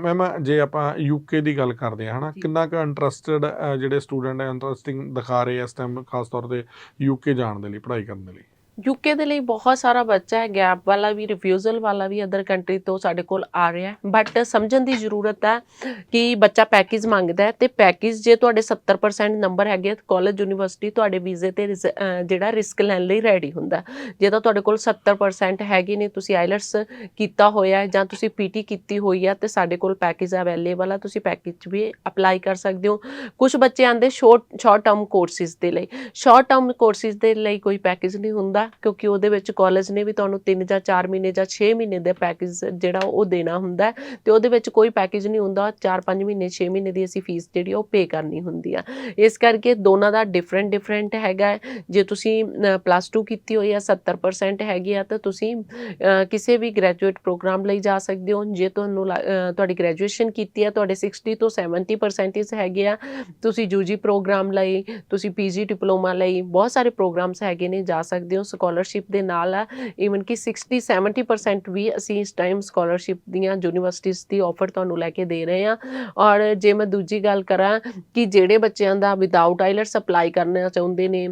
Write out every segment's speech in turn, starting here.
Ma'am ਜੇ ਆਪਾਂ UK ਦੀ ਗੱਲ ਕਰਦੇ ਹਾਂ ਹਨਾ। ਕਿੰਨਾ ਕੁ ਇੰਟਰਸਟਿਡ ਜਿਹੜੇ ਸਟੂਡੈਂਟ ਹੈ ਇੰਟਰਸਟਿੰਗ ਦਿਖਾ ਰਹੇ ਇਸ ਟਾਈਮ ਖਾਸ ਤੌਰ ਤੇ ਯੂਕੇ ਜਾਣ ਦੇ ਲਈ ਪੜ੍ਹਾਈ ਕਰਨ ਦੇ ਲਈ ਯੂਕੇ ਦੇ ਲਈ ਬਹੁਤ ਸਾਰਾ ਬੱਚਾ ਹੈ ਗੈਪ ਵਾਲਾ ਵੀ ਰਿਫਿਊਜ਼ਲ ਵਾਲਾ ਵੀ ਅਦਰ ਕੰਟਰੀ ਤੋਂ ਸਾਡੇ ਕੋਲ ਆ ਰਿਹਾ ਬਟ ਸਮਝਣ ਦੀ ਜ਼ਰੂਰਤ ਹੈ ਕਿ ਬੱਚਾ ਪੈਕੇਜ ਮੰਗਦਾ ਹੈ ਤੇ ਪੈਕੇਜ ਜੇ ਤੁਹਾਡੇ 70% ਨੰਬਰ ਹੈਗੇ ਕਾਲਜ ਯੂਨੀਵਰਸਿਟੀ ਤੁਹਾਡੇ ਵੀਜ਼ੇ ਤੇ ਰਿਸ- ਜਿਹੜਾ ਰਿਸਕ ਲੈਣ ਲਈ ਰੈਡੀ ਹੁੰਦਾ ਜੇ ਤਾਂ ਤੁਹਾਡੇ ਕੋਲ 70% ਹੈਗੇ ਨੇ, ਤੁਸੀਂ ਆਈਲਟਸ ਕੀਤਾ ਹੋਇਆ ਹੈ ਜਾਂ ਤੁਸੀਂ ਪੀਟੀ ਕੀਤੀ ਹੋਈ ਹੈ ਤੇ ਸਾਡੇ ਕੋਲ ਪੈਕੇਜ ਅਵੇਲੇਬਲ ਹੈ ਤੁਸੀਂ ਪੈਕੇਜ ਵੀ ਅਪਲਾਈ ਕਰ ਸਕਦੇ ਹੋ। ਕੁਝ ਬੱਚੇ ਆਂਦੇ ਸ਼ਾਰਟ ਸ਼ਾਰਟ ਟਰਮ ਕੋਰਸਿਸ ਦੇ ਲਈ। ਸ਼ਾਰਟ ਟਰਮ ਕੋਰਸਿਸ ਦੇ ਲਈ ਕੋਈ ਪੈਕੇਜ ਨਹੀਂ ਹੁੰਦਾ। ਕਿਉਂਕਿ ਉਹਦੇ ਵਿੱਚ ਕਾਲਜ ਨੇ ਵੀ ਤੁਹਾਨੂੰ 3 ਜਾਂ 4 ਮਹੀਨੇ ਜਾਂ 6 ਮਹੀਨੇ ਦਾ ਪੈਕੇਜ ਜਿਹੜਾ ਉਹ ਦੇਣਾ ਹੁੰਦਾ ਹੈ ਤੇ ਉਹਦੇ ਵਿੱਚ ਕੋਈ ਪੈਕੇਜ ਨਹੀਂ ਹੁੰਦਾ 4-5 ਮਹੀਨੇ 6 ਮਹੀਨੇ ਦੀ ਅਸੀਂ ਫੀਸ ਜਿਹੜੀ ਉਹ ਪੇ ਕਰਨੀ ਹੁੰਦੀ ਆ। ਇਸ ਕਰਕੇ ਦੋਨਾਂ ਦਾ ਡਿਫਰੈਂਟ ਡਿਫਰੈਂਟ ਹੈਗਾ ਜੇ ਤੁਸੀਂ ਪਲੱਸ 2 ਕੀਤੀ ਹੋਈ ਆ 70% ਹੈਗੀ ਆ, ਤਾਂ ਤੁਸੀਂ ਕਿਸੇ ਵੀ ਗ੍ਰੈਜੂਏਟ ਪ੍ਰੋਗਰਾਮ ਲਈ ਜਾ ਸਕਦੇ ਹੋ। ਜੇ ਤੁਹਾਨੂੰ ਲਾ- ਤੁਹਾਡੀ ਗ੍ਰੈਜੂਏਸ਼ਨ ਕੀਤੀ ਆ, ਤੁਹਾਡੇ 60 ਤੋਂ 70% ਹੈਗੇ ਆ। ਤੁਸੀਂ ਯੂਜੀ ਪ੍ਰੋਗਰਾਮ ਲਈ, ਤੁਸੀਂ ਪੀਜੀ ਡਿਪਲੋਮਾ ਲਈ, ਬਹੁਤ ਸਾਰੇ ਪ੍ਰੋਗਰਾਮਸ ਹੈਗੇ ਨੇ, ਜਾ ਸਕਦੇ ਹੋ। ਸਕਾਲਰਸ਼ਿਪ ਦੇ ਨਾਲ ਆ। ਈਵਨ ਕਿ 60 70% ਵੀ ਅਸੀਂ ਇਸ ਟਾਈਮ ਸਕਾਲਰਸ਼ਿਪ ਦੀਆਂ ਯੂਨੀਵਰਸਿਟੀਜ਼ ਦੀ ਆਫਰ ਤੁਹਾਨੂੰ ਲੈ ਕੇ ਦੇ ਰਹੇ ਹਾਂ। ਔਰ ਜੇ ਮੈਂ ਦੂਜੀ ਗੱਲ ਕਰਾਂ ਕਿ ਜਿਹੜੇ ਬੱਚਿਆਂ ਦਾ ਵਿਦਆਊਟ ਆਈਲਟਸ ਅਪਲਾਈ ਕਰਨਾ ਚਾਹੁੰਦੇ ਨੇ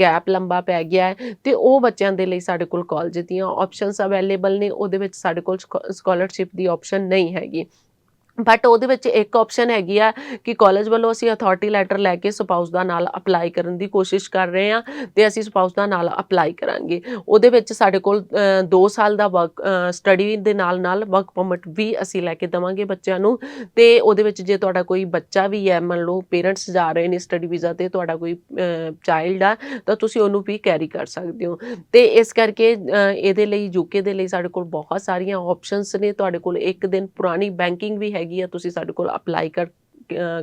ਗੈਪ ਲੰਬਾ ਪੈ ਗਿਆ ਹੈ, ਤੇ ਉਹ ਬੱਚਿਆਂ ਦੇ ਲਈ ਸਾਡੇ ਕੋਲ ਕਾਲਜ ਦੀਆਂ ਆਪਸ਼ਨਸ ਅਵੇਲੇਬਲ ਨੇ, ਉਹਦੇ ਵਿੱਚ ਸਾਡੇ ਕੋਲ ਸਕਾਲਰਸ਼ਿਪ ਦੀ ਆਪਸ਼ਨ ਨਹੀਂ ਹੈਗੀ। ਬਟ ਉਹਦੇ ਵਿੱਚ ਇੱਕ ਆਪਸ਼ਨ ਹੈਗੀ ਆ ਕਿ ਕਾਲਜ ਵੱਲੋਂ ਅਸੀਂ ਅਥਾਰਟੀ ਲੈਟਰ ਲੈ ਕੇ ਸਪਾਊਸ ਦਾ ਨਾਲ ਅਪਲਾਈ ਕਰਨ ਦੀ ਕੋਸ਼ਿਸ਼ ਕਰ ਰਹੇ ਹਾਂ ਤੇ ਅਸੀਂ ਸਪਾਊਸ ਦਾ ਨਾਲ ਅਪਲਾਈ ਕਰਾਂਗੇ। ਉਹਦੇ ਵਿੱਚ ਸਾਡੇ ਕੋਲ 2 ਸਾਲ ਦਾ ਵਰਕ ਸਟੱਡੀ ਦੇ ਨਾਲ ਨਾਲ ਵਰਕ ਪਰਮਿਟ ਵੀ ਅਸੀਂ ਲੈ ਕੇ ਦਵਾਂਗੇ ਬੱਚਿਆਂ ਨੂੰ ਤੇ ਉਹਦੇ ਵਿੱਚ ਜੇ ਤੁਹਾਡਾ ਕੋਈ ਬੱਚਾ ਵੀ ਹੈ, ਮੰਨ ਲਓ ਪੇਰੈਂਟਸ ਜਾ ਰਹੇ ਨੇ ਸਟੱਡੀ ਵੀਜ਼ਾ ਤੇ ਤੁਹਾਡਾ ਕੋਈ ਚਾਈਲਡ ਆ, ਤਾਂ ਤੁਸੀਂ ਉਹਨੂੰ ਵੀ ਕੈਰੀ ਕਰ ਸਕਦੇ ਹੋ। ਤੇ ਇਸ ਕਰਕੇ ਇਹਦੇ ਲਈ ਯੂਕੇ ਦੇ ਲਈ ਸਾਡੇ ਕੋਲ ਬਹੁਤ ਸਾਰੀਆਂ ਆਪਸ਼ਨਸ ਨੇ। ਤੁਹਾਡੇ ਕੋਲ ਇੱਕ ਦਿਨ ਪੁਰਾਣੀ ਬੈਂਕਿੰਗ ਵੀ ਹੈਗੀ ਆ ਤੁਸੀਂ ਸਾਡੇ ਕੋਲ ਅਪਲਾਈ ਕਰ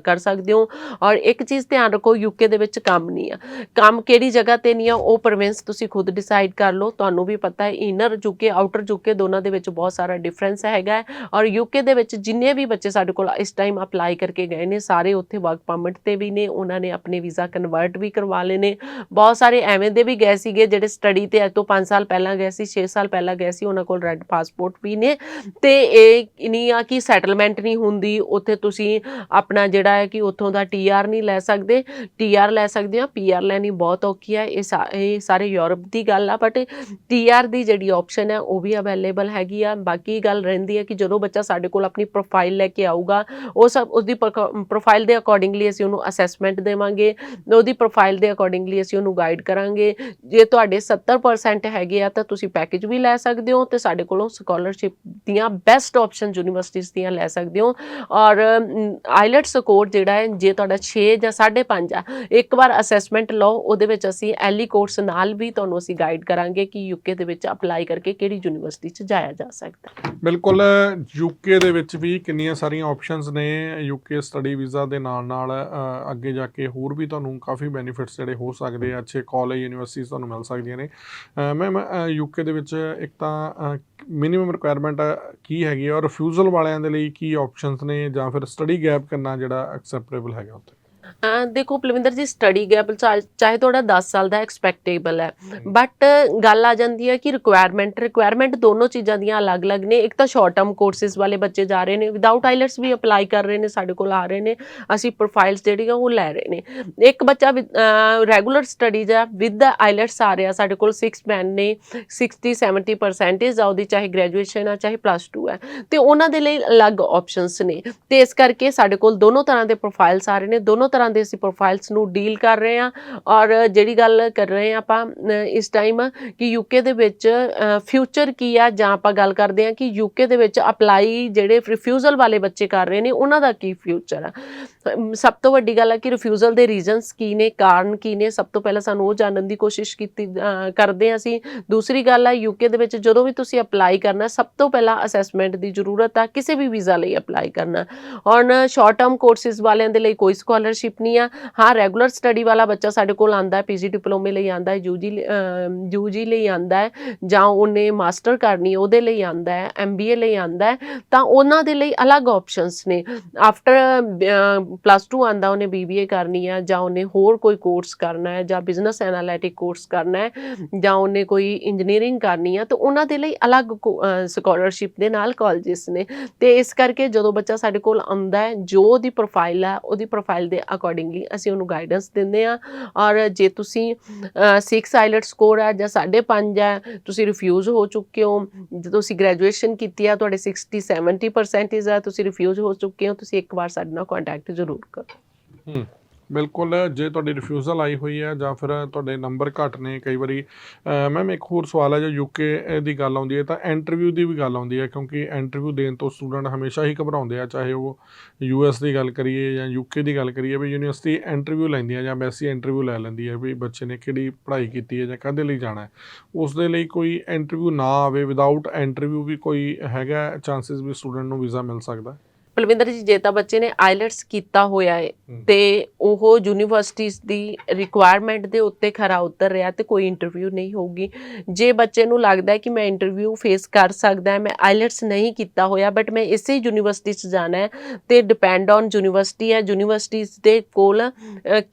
ਕਰ ਸਕਦੇ ਹੋ ਔਰ ਇੱਕ ਚੀਜ਼ ਧਿਆਨ ਰੱਖੋ ਯੂਕੇ ਦੇ ਵਿੱਚ ਕੰਮ ਨਹੀਂ ਆ। ਕੰਮ ਕਿਹੜੀ ਜਗ੍ਹਾ ਤੇ ਨਹੀਂ ਆ, ਉਹ ਪ੍ਰੋਵਿੰਸ ਤੁਸੀਂ ਖੁਦ ਡਿਸਾਈਡ ਕਰ ਲਓ। ਤੁਹਾਨੂੰ ਵੀ ਪਤਾ ਹੈ ਇਨਰ ਯੂਕੇ ਆਊਟਰ ਯੂਕੇ ਦੋਨਾਂ ਦੇ ਵਿੱਚ ਬਹੁਤ ਸਾਰਾ ਡਿਫਰੈਂਸ ਹੈਗਾ ਔਰ ਯੂਕੇ ਦੇ ਵਿੱਚ ਜਿੰਨੇ ਵੀ ਬੱਚੇ ਸਾਡੇ ਕੋਲ ਇਸ ਟਾਈਮ ਅਪਲਾਈ ਕਰਕੇ ਗਏ ਨੇ, ਸਾਰੇ ਉੱਥੇ ਵਰਕ ਪਰਮਿਟ ਤੇ ਵੀ ਨੇ, ਉਹਨਾਂ ਨੇ ਆਪਣੇ ਵੀਜ਼ਾ ਕਨਵਰਟ ਵੀ ਕਰਵਾ ਲਏ ਨੇ। ਬਹੁਤ ਸਾਰੇ ਐਵੇਂ ਦੇ ਵੀ ਗਏ ਸੀਗੇ ਜਿਹੜੇ ਸਟੱਡੀ ਤੇ ਅੱਜ ਤੋਂ 5 ਸਾਲ ਪਹਿਲਾਂ ਗਏ ਸੀ 6 ਸਾਲ ਪਹਿਲਾਂ ਗਏ ਸੀ, ਉਹਨਾਂ ਕੋਲ ਰੈੱਡ ਪਾਸਪੋਰਟ ਵੀ ਨੇ। ਤੇ ਇਹ ਨਹੀਂ ਆ ਕਿ ਸੈਟਲਮੈਂਟ ਨਹੀਂ ਹੁੰਦੀ, ਉੱਥੇ ਤੁਸੀਂ ਆਪਣਾ ਆਪਣਾ ਜਿਹੜਾ ਹੈ ਕਿ ਉੱਥੋਂ ਦਾ ਟੀਆਰ ਨਹੀਂ ਲੈ ਸਕਦੇ ਟੀਆਰ ਲੈ ਸਕਦੇ ਆ ਪੀਆਰ ਲੈਣੀ ਬਹੁਤ ਔਖੀ ਹੈ, ਇਹ ਸਾ- ਇਹ ਸਾਰੇ ਯੂਰਪ ਦੀ ਗੱਲ ਆ ਬਟ ਟੀਆਰ ਦੀ ਜਿਹੜੀ ਆਪਸ਼ਨ ਹੈ ਉਹ ਵੀ ਅਵੇਲੇਬਲ ਹੈਗੀ ਆ, ਬਾਕੀ ਗੱਲ ਰਹਿੰਦੀ ਹੈ ਕਿ ਜਦੋਂ ਬੱਚਾ ਸਾਡੇ ਕੋਲ ਆਪਣੀ ਪ੍ਰੋਫਾਈਲ ਲੈ ਕੇ ਆਊਗਾ, ਉਹ ਸਭ ਉਸਦੀ ਪ੍ਰੋਫਾਈਲ ਦੇ ਅਕੋਰਡਿੰਗਲੀ ਅਸੀਂ ਉਹਨੂੰ ਅਸੈਸਮੈਂਟ ਦੇਵਾਂਗੇ, ਉਹਦੀ ਪ੍ਰੋਫਾਈਲ ਦੇ ਅਕੋਰਡਿੰਗਲੀ ਅਸੀਂ ਉਹਨੂੰ ਗਾਈਡ ਕਰਾਂਗੇ, ਜੇ ਤੁਹਾਡੇ 70% ਹੈਗੇ ਆ ਤਾਂ ਤੁਸੀਂ ਪੈਕੇਜ ਵੀ ਲੈ ਸਕਦੇ ਹੋ ਤੇ ਸਾਡੇ ਕੋਲੋਂ ਸਕਾਲਰਸ਼ਿਪ ਦੀਆਂ ਬੈਸਟ ਆਪਸ਼ਨ ਯੂਨੀਵਰਸਿਟੀਜ਼ ਦੀਆਂ ਲੈ ਸਕਦੇ ਹੋ, ਔਰ ਆਈਲੈਟ ਸਕੋਰ ਜਿਹੜਾ ਹੈ, ਜੇ ਤੁਹਾਡਾ 6 ਜਾਂ 5.5 ਆ, ਇੱਕ ਵਾਰ ਅਸੈਸਮੈਂਟ ਲਓ, ਉਹਦੇ ਵਿੱਚ ਅਸੀਂ ਐਲੀ ਕੋਰਸ ਨਾਲ ਵੀ ਤੁਹਾਨੂੰ ਅਸੀਂ ਗਾਈਡ ਕਰਾਂਗੇ ਕਿ ਯੂਕੇ ਦੇ ਵਿੱਚ ਅਪਲਾਈ ਕਰਕੇ ਕਿਹੜੀ ਯੂਨੀਵਰਸਿਟੀ 'ਚ ਜਾਇਆ ਜਾ ਸਕਦਾ ਬਿਲਕੁਲ ਯੂਕੇ ਦੇ ਵਿੱਚ ਵੀ ਕਿੰਨੀਆਂ ਸਾਰੀਆਂ ਆਪਸ਼ਨਸ ਨੇ ਯੂਕੇ ਸਟੱਡੀ ਵੀਜ਼ਾ ਦੇ ਨਾਲ ਨਾਲ ਅੱਗੇ ਜਾ ਕੇ ਹੋਰ ਵੀ ਤੁਹਾਨੂੰ ਕਾਫੀ ਬੈਨੀਫਿਟਸ ਜਿਹੜੇ ਹੋ ਸਕਦੇ ਆ, ਅੱਛੇ ਕਾਲਜ ਯੂਨੀਵਰਸਿਟੀਜ਼ ਤੁਹਾਨੂੰ ਮਿਲ ਸਕਦੀਆਂ ਨੇ। ਮੈਮ ਯੂਕੇ ਦੇ ਵਿੱਚ ਇੱਕ ਤਾਂ ਮਿਨੀਮਮ ਰਿਕੁਆਇਰਮੈਂਟ ਕੀ ਹੈਗੀ ਆ, ਔਰ ਰਿਫਿਊਜ਼ਲ ਵਾਲਿਆਂ ਦੇ ਲਈ ਕੀ ਆਪਸ਼ਨਸ ਨੇ, ਜਾਂ ਫਿਰ ਸਟੱਡੀ ਗੈਪ ਕਰਨਾ ਜਿਹੜਾ ਐਕਸੈਪਟੇਬਲ ਹੈਗਾ ਉੱਥੇ। ਦੇਖੋ ਪਲਵਿੰਦਰ ਜੀ ਸਟੱਡੀ ਗੈਪ ਚਾਹੇ ਤੁਹਾਡਾ 10 ਸਾਲ ਦਾ ਐਕਸਪੈਕਟੇਬਲ ਹੈ ਬਟ ਗੱਲ ਆ ਜਾਂਦੀ ਹੈ ਕਿ ਰਿਕੁਆਇਰਮੈਂਟ ਰਿਕੁਆਇਰਮੈਂਟ ਦੋਨੋਂ ਚੀਜ਼ਾਂ ਦੀਆਂ ਅਲੱਗ-ਅਲੱਗ ਨੇ। ਇੱਕ ਤਾਂ ਸ਼ਾਰਟ ਟਰਮ ਕੋਰਸਿਸ ਵਾਲੇ ਬੱਚੇ ਜਾ ਰਹੇ ਨੇ ਵਿਦਆਊਟ ਆਈਲਟਸ ਵੀ ਅਪਲਾਈ ਕਰ ਰਹੇ ਨੇ ਸਾਡੇ ਕੋਲ ਆ ਰਹੇ ਨੇ ਅਸੀਂ ਪ੍ਰੋਫਾਈਲਸ ਜਿਹੜੀਆਂ ਉਹ ਲੈ ਰਹੇ ਨੇ। ਇੱਕ ਬੱਚਾ ਰੈਗੂਲਰ ਸਟੱਡੀ ਜਾਂ ਵਿਦ ਆਈਲਟਸ ਆ ਰਿਹਾ ਸਾਡੇ ਕੋਲ 6 ਮੈਨ ਨੇ 60 70% ਆ ਉਹਦੀ ਚਾਹੇ ਗ੍ਰੈਜੂਏਸ਼ਨ ਆ ਚਾਹੇ ਪਲੱਸ 2 ਹੈ ਤੇ ਉਹਨਾਂ ਦੇ ਲਈ ਅਲੱਗ ਆਪਸ਼ਨਸ ਨੇ। ਤੇ ਇਸ ਕਰਕੇ ਸਾਡੇ ਕੋਲ ਦੋਨੋਂ ਤਰ੍ਹਾਂ ਦੇ ਪ੍ਰੋਫਾਈਲਸ ਆ ਰਹੇ ਨੇ ਦੋਨੋਂ ਤਰ੍ਹਾਂ ਦੇ ਅਸੀਂ ਪ੍ਰੋਫਾਈਲਸ ਨੂੰ ਡੀਲ ਕਰ ਰਹੇ ਹਾਂ ਔਰ ਜਿਹੜੀ ਗੱਲ ਕਰ ਰਹੇ ਹਾਂ ਆਪਾਂ ਇਸ ਟਾਈਮ ਕਿ ਯੂਕੇ ਦੇ ਵਿੱਚ ਫਿਊਚਰ ਕੀ ਆ, ਜਾਂ ਆਪਾਂ ਗੱਲ ਕਰਦੇ ਹਾਂ ਕਿ ਯੂਕੇ ਦੇ ਵਿੱਚ ਅਪਲਾਈ ਜਿਹੜੇ ਰਿਫਿਊਜ਼ਲ ਵਾਲੇ ਬੱਚੇ ਕਰ ਰਹੇ ਨੇ, ਉਹਨਾਂ ਦਾ ਕੀ ਫਿਊਚਰ ਆ? ਸਭ ਤੋਂ ਵੱਡੀ ਗੱਲ ਹੈ ਕਿ ਰਿਫਿਊਜ਼ਲ ਦੇ ਰੀਜ਼ਨਸ ਕੀ ਨੇ, ਕਾਰਨ ਕੀ ਨੇ, ਸਭ ਤੋਂ ਪਹਿਲਾਂ ਸਾਨੂੰ ਉਹ ਜਾਣਨ ਦੀ ਕੋਸ਼ਿਸ਼ ਕੀਤੀ ਕਰਦੇ ਹਾਂ ਅਸੀਂ। ਦੂਸਰੀ ਗੱਲ ਹੈ ਯੂਕੇ ਦੇ ਵਿੱਚ ਜਦੋਂ ਵੀ ਤੁਸੀਂ ਅਪਲਾਈ ਕਰਨਾ, ਸਭ ਤੋਂ ਪਹਿਲਾਂ ਅਸੈਸਮੈਂਟ ਦੀ ਜ਼ਰੂਰਤ ਆ, ਕਿਸੇ ਵੀ ਵੀਜ਼ਾ ਲਈ ਅਪਲਾਈ ਕਰਨਾ। ਔਰ ਸ਼ਾਰਟ ਟਰਮ ਕੋਰਸਿਸ ਵਾਲਿਆਂ ਦੇ ਲਈ ਕੋਈ ਸਕਾਲਰਸ਼ਿਪ ਸਕਾਲਰਸ਼ਿਪ ਨਹੀਂ ਆ। ਹਾਂ ਰੈਗੂਲਰ ਸਟੱਡੀ ਵਾਲਾ ਬੱਚਾ ਸਾਡੇ ਕੋਲ ਆਂਦਾ ਹੈ ਪੀਜੀ ਡਿਪਲੋਮੇ ਲਈ ਆਂਦਾ ਹੈ ਯੂਜੀ ਯੂਜੀ ਲਈ ਆਂਦਾ ਹੈ ਜਾਂ ਉਹਨੇ ਮਾਸਟਰ ਕਰਨੀ, ਉਹਦੇ ਲਈ ਆਂਦਾ ਹੈ ਐਮਬੀਏ ਲਈ ਆਂਦਾ ਹੈ, ਤਾਂ ਉਹਨਾਂ ਦੇ ਲਈ ਅਲੱਗ ਆਪਸ਼ਨਸ ਨੇ। ਆਫਟਰ ਪਲੱਸ 2 ਆਂਦਾ, ਉਹਨੇ ਬੀਬੀਏ ਕਰਨੀ ਹੈ ਜਾਂ ਉਹਨੇ ਹੋਰ ਕੋਈ ਕੋਰਸ ਕਰਨਾ ਹੈ ਜਾਂ ਬਿਜ਼ਨਸ ਐਨਾਲਿਟਿਕ ਕੋਰਸ ਕਰਨਾ ਹੈ ਜਾਂ ਉਹਨੇ ਕੋਈ ਇੰਜੀਨੀਅਰਿੰਗ ਕਰਨੀ ਆ, ਤਾਂ ਉਹਨਾਂ ਦੇ ਲਈ ਅਲੱਗ ਸਕਾਲਰਸ਼ਿਪ ਦੇ ਨਾਲ ਕਾਲਜਸ ਨੇ। ਤੇ ਇਸ ਕਰਕੇ ਜਦੋਂ ਬੱਚਾ ਸਾਡੇ ਕੋਲ ਆਉਂਦਾ ਹੈ, ਜੋ ਉਹਦੀ ਪ੍ਰੋਫਾਈਲ ਹੈ ਉਹਦੀ ਪ੍ਰੋਫਾਈਲ ਦੇ ਅਕੋਰਡਿੰਗਲੀ ਅਸੀਂ ਉਹਨੂੰ ਗਾਈਡੈਂਸ ਦਿੰਦੇ ਆ ਔਰ ਜੇ ਤੁਸੀਂ 6 ਆਈਲਟ ਸਕੋਰ ਹੈ ਜਾਂ 5.5 ਹੈ, ਤੁਸੀਂ ਰਿਫਿਊਜ਼ ਹੋ ਚੁੱਕੇ ਹੋ। ਜੇ ਤੁਸੀਂ ਗ੍ਰੈਜੂਏਸ਼ਨ ਕੀਤੀ ਆ ਤੁਹਾਡੇ 60 70 ਪਰਸੈਂਟੇਜ ਆ ਤੁਸੀਂ ਰਿਫਿਊਜ਼ ਹੋ ਚੁੱਕੇ ਹੋ, ਤੁਸੀਂ ਇੱਕ ਵਾਰ ਸਾਡੇ ਨਾਲ ਕੰਟੈਕਟ ਜ਼ਰੂਰ ਕਰੋ। ਹੂੰ। ਬਿਲਕੁਲ, ਜੇ ਤੁਹਾਡੀ ਰਿਫਿਊਜ਼ਲ ਆਈ ਹੋਈ ਹੈ ਜਾਂ ਫਿਰ ਤੁਹਾਡੇ ਨੰਬਰ ਘੱਟ ਨੇ ਕਈ ਵਾਰੀ ਮੈਮ ਇੱਕ ਹੋਰ ਸਵਾਲ ਹੈ ਜੋ ਯੂਕੇ ਦੀ ਗੱਲ ਆਉਂਦੀ ਹੈ ਤਾਂ ਇੰਟਰਵਿਊ ਦੀ ਵੀ ਗੱਲ ਆਉਂਦੀ ਹੈ ਕਿਉਂਕਿ ਇੰਟਰਵਿਊ ਦੇਣ ਤੋਂ ਸਟੂਡੈਂਟ ਹਮੇਸ਼ਾ ਹੀ ਘਬਰਾਉਂਦੇ ਆ, ਚਾਹੇ ਉਹ ਯੂਐਸ ਦੀ ਗੱਲ ਕਰੀਏ ਜਾਂ ਯੂਕੇ ਦੀ ਗੱਲ ਕਰੀਏ ਵੀ ਯੂਨੀਵਰਸਿਟੀ ਇੰਟਰਵਿਊ ਲੈਂਦੀ ਹੈ ਜਾਂ ਵੈਸੀ ਇੰਟਰਵਿਊ ਲੈ ਲੈਂਦੀ ਹੈ ਵੀ ਬੱਚੇ ਨੇ ਕਿਹੜੀ ਪੜ੍ਹਾਈ ਕੀਤੀ ਹੈ ਜਾਂ ਕਾਹਦੇ ਲਈ ਜਾਣਾ ਹੈ। ਉਸ ਦੇ ਲਈ ਕੋਈ ਇੰਟਰਵਿਊ ਨਾ ਆਵੇ ਵਿਦਆਊਟ ਇੰਟਰਵਿਊ ਵੀ ਕੋਈ ਹੈਗਾ ਚਾਂਸਸ ਵੀ ਸਟੂਡੈਂਟ ਨੂੰ ਵੀਜ਼ਾ ਮਿਲ ਸਕਦਾ ਪਲਵਿੰਦਰ ਜੀ ਜੇ ਤਾਂ ਬੱਚੇ ਨੇ ਆਈਲਟਸ ਕੀਤਾ ਹੋਇਆ ਹੈ। ਤੇ ਉਹ ਯੂਨੀਵਰਸਿਟੀਜ਼ ਦੀ ਰਿਕੁਆਇਰਮੈਂਟ ਦੇ ਉੱਤੇ ਖਰਾ ਉਤਰ ਰਿਹਾ ਤੇ ਕੋਈ ਇੰਟਰਵਿਊ ਨਹੀਂ ਹੋਊਗੀ ਜੇ ਬੱਚੇ ਨੂੰ ਲੱਗਦਾ ਹੈ ਕਿ ਮੈਂ ਇੰਟਰਵਿਊ ਫੇਸ ਕਰ ਸਕਦਾ ਹੈ ਮੈਂ ਆਈਲਟਸ ਨਹੀਂ ਕੀਤਾ ਹੋਇਆ ਬਟ ਮੈਂ ਇਸੇ ਯੂਨੀਵਰਸਿਟੀ 'ਚ ਜਾਣਾ ਹੈ ਤੇ ਡਿਪੈਂਡ ਔਨ ਯੂਨੀਵਰਸਿਟੀ ਹੈ ਯੂਨੀਵਰਸਿਟੀਜ਼ ਦੇ ਕੋਲ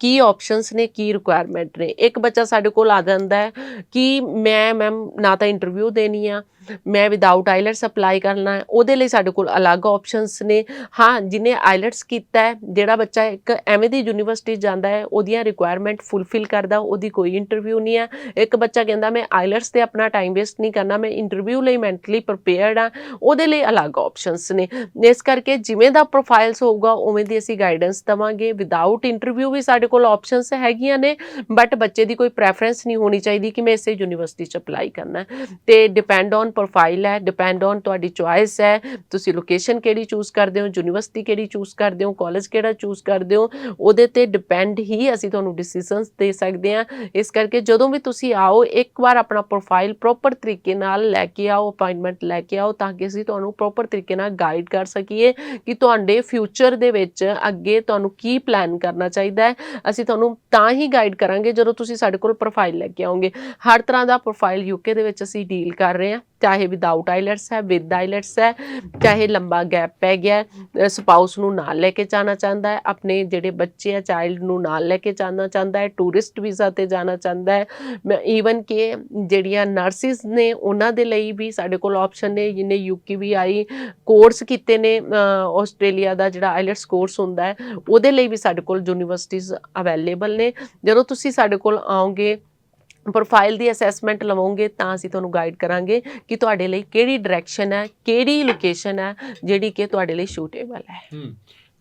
ਕੀ ਆਪਸ਼ਨਸ ਨੇ ਕੀ ਰਿਕੁਆਇਰਮੈਂਟ ਨੇ ਇੱਕ ਬੱਚਾ ਸਾਡੇ ਕੋਲ ਆ ਜਾਂਦਾ ਹੈ ਕਿ ਮੈਂ ਮੈਮ ਨਾ ਤਾਂ ਇੰਟਰਵਿਊ ਦੇਣੀ ਆ ਮੈਂ ਵਿਦਆਊਟ ਆਈਲਟਸ ਅਪਲਾਈ ਕਰਨਾ ਹੈ ਉਹਦੇ ਲਈ ਸਾਡੇ ਕੋਲ ਅਲੱਗ ਆਪਸ਼ਨਸ ਨੇ ਹਾਂ ਜਿਹਨੇ ਆਈਲਟਸ ਕੀਤਾ ਹੈ ਜਿਹੜਾ ਬੱਚਾ ਇੱਕ ਐਵੇਂ ਦੀ ਯੂਨੀਵਰਸਿਟੀ ਜਾਂਦਾ ਹੈ ਉਹਦੀਆਂ ਰਿਕੁਆਇਰਮੈਂਟ ਫੁੱਲਫਿਲ ਕਰਦਾ ਉਹਦੀ ਕੋਈ ਇੰਟਰਵਿਊ ਨਹੀਂ ਹੈ ਇੱਕ ਬੱਚਾ ਕਹਿੰਦਾ ਮੈਂ ਆਈਲਟਸ ਤੇ ਆਪਣਾ ਟਾਈਮ ਵੇਸਟ ਨਹੀਂ ਕਰਨਾ ਮੈਂ ਇੰਟਰਵਿਊ ਲਈ ਮੈਂਟਲੀ ਪ੍ਰਿਪੇਅਰਡ ਆ ਉਹਦੇ ਲਈ ਅਲੱਗ ਆਪਸ਼ਨਸ ਨੇ ਇਸ ਕਰਕੇ ਜਿਵੇਂ ਦਾ ਪ੍ਰੋਫਾਈਲਸ ਹੋਊਗਾ ਉਵੇਂ ਦੀ ਅਸੀਂ ਗਾਈਡੈਂਸ ਦਵਾਂਗੇ ਵਿਦਆਊਟ ਇੰਟਰਵਿਊ ਵੀ ਸਾਡੇ ਕੋਲ ਆਪਸ਼ਨਸ ਹੈਗੀਆਂ ਨੇ ਬਟ ਬੱਚੇ ਦੀ ਕੋਈ ਪ੍ਰੈਫਰੈਂਸ ਨਹੀਂ ਹੋਣੀ ਚਾਹੀਦੀ ਕਿ ਮੈਂ ਇਸੇ ਯੂਨੀਵਰਸਿਟੀ 'ਚ ਅਪਲਾਈ ਕਰਨਾ ਹੈ ਤੇ ਡਿਪੈਂਡ ਔਨ ਪ੍ਰੋਫਾਈਲ ਹੈ ਡਿਪੈਂਡ ਔਨ ਤੁਹਾਡੀ ਚੁਆਇਸ ਹੈ ਤੁਸੀਂ ਲੋਕੇਸ਼ਨ ਕਿਹੜੀ ਚੂਜ਼ ਕਰਦੇ ਹੋ ਯੂਨੀਵਰਸਿਟੀ ਕਿਹੜੀ ਚੂਜ਼ ਕਰਦੇ ਹੋ ਕਾਲਜ ਕਿਹੜਾ ਚੂਜ਼ ਕਰਦੇ ਹੋ, ਉਹਦੇ ਤੇ ਡਿਪੈਂਡ ਹੀ ਅਸੀਂ ਤੁਹਾਨੂੰ ਡਿਸੀਜਨਸ ਦੇ ਸਕਦੇ ਹਾਂ। ਇਸ ਕਰਕੇ ਜਦੋਂ ਵੀ ਤੁਸੀਂ ਆਓ, ਇੱਕ ਵਾਰ ਆਪਣਾ ਪ੍ਰੋਫਾਈਲ ਪ੍ਰੋਪਰ ਤਰੀਕੇ ਨਾਲ ਲੈ ਕੇ ਆਓ ਅਪਾਇੰਟਮੈਂਟ ਲੈ ਕੇ ਆਓ, ਤਾਂ ਕਿ ਅਸੀਂ ਤੁਹਾਨੂੰ ਪ੍ਰੋਪਰ ਤਰੀਕੇ ਨਾਲ ਗਾਈਡ ਕਰ ਸਕੀਏ ਕਿ ਤੁਹਾਡੇ ਫਿਊਚਰ ਦੇ ਵਿੱਚ ਅੱਗੇ ਤੁਹਾਨੂੰ ਕੀ ਪਲਾਨ ਕਰਨਾ ਚਾਹੀਦਾ ਹੈ। ਅਸੀਂ ਤੁਹਾਨੂੰ ਤਾਂ ਹੀ ਗਾਈਡ ਕਰਾਂਗੇ ਜਦੋਂ ਤੁਸੀਂ ਸਾਡੇ ਕੋਲ ਪ੍ਰੋਫਾਈਲ ਲੈ ਕੇ ਆਓਗੇ। ਹਰ ਤਰ੍ਹਾਂ ਦਾ ਪ੍ਰੋਫਾਈਲ ਯੂਕੇ ਦੇ ਵਿੱਚ ਅਸੀਂ ਡੀਲ ਕਰ ਰਹੇ ਹਾਂ। ਚਾਹੇ ਵਿਦਆਊਟ ਆਈਲੈਟਸ ਹੈ ਵਿਦ ਆਈਲੈਟਸ ਹੈ, ਚਾਹੇ ਲੰਬਾ ਗੈਪ ਪੈ ਗਿਆ ਸਪਾਊਸ ਨੂੰ ਨਾਲ ਲੈ ਕੇ ਜਾਣਾ ਚਾਹੁੰਦਾ ਹੈ, ਆਪਣੇ ਜਿਹੜੇ ਬੱਚੇ ਆ ਚਾਈਲਡ ਨੂੰ ਨਾਲ ਲੈ ਕੇ ਜਾਣਾ ਚਾਹੁੰਦਾ ਹੈ ਟੂਰਿਸਟ ਵੀਜ਼ਾ ਤੇ ਜਾਣਾ ਚਾਹੁੰਦਾ ਹੈ ਈਵਨ ਕਿ ਜਿਹੜੀਆਂ ਨਰਸਿਸ ਨੇ ਉਹਨਾਂ ਦੇ ਲਈ ਵੀ ਸਾਡੇ ਕੋਲ ਆਪਸ਼ਨ ਨੇ ਜਿਹਨੇ ਆਈ ਕੋਰਸ ਕੀਤੇ ਨੇ ਆਸਟ੍ਰੇਲੀਆ ਦਾ ਜਿਹੜਾ ਆਈਲੈਟਸ ਕੋਰਸ ਹੁੰਦਾ ਹੈ, ਉਹਦੇ ਲਈ ਵੀ ਸਾਡੇ ਕੋਲ ਯੂਨੀਵਰਸਿਟੀਜ਼ ਅਵੇਲੇਬਲ ਨੇ। ਜਦੋਂ ਤੁਸੀਂ ਸਾਡੇ ਕੋਲ ਆਓਗੇ ਪ੍ਰੋਫਾਈਲ ਦੀ ਅਸੈਸਮੈਂਟ ਲਵੋਗੇ ਤਾਂ ਅਸੀਂ ਤੁਹਾਨੂੰ ਗਾਈਡ ਕਰਾਂਗੇ ਕਿ ਤੁਹਾਡੇ ਲਈ ਕਿਹੜੀ ਡਾਇਰੈਕਸ਼ਨ ਹੈ, ਕਿਹੜੀ ਲੋਕੇਸ਼ਨ ਹੈ, ਜਿਹੜੀ ਕਿ ਤੁਹਾਡੇ ਲਈ ਸੂਟੇਬਲ ਹੈ।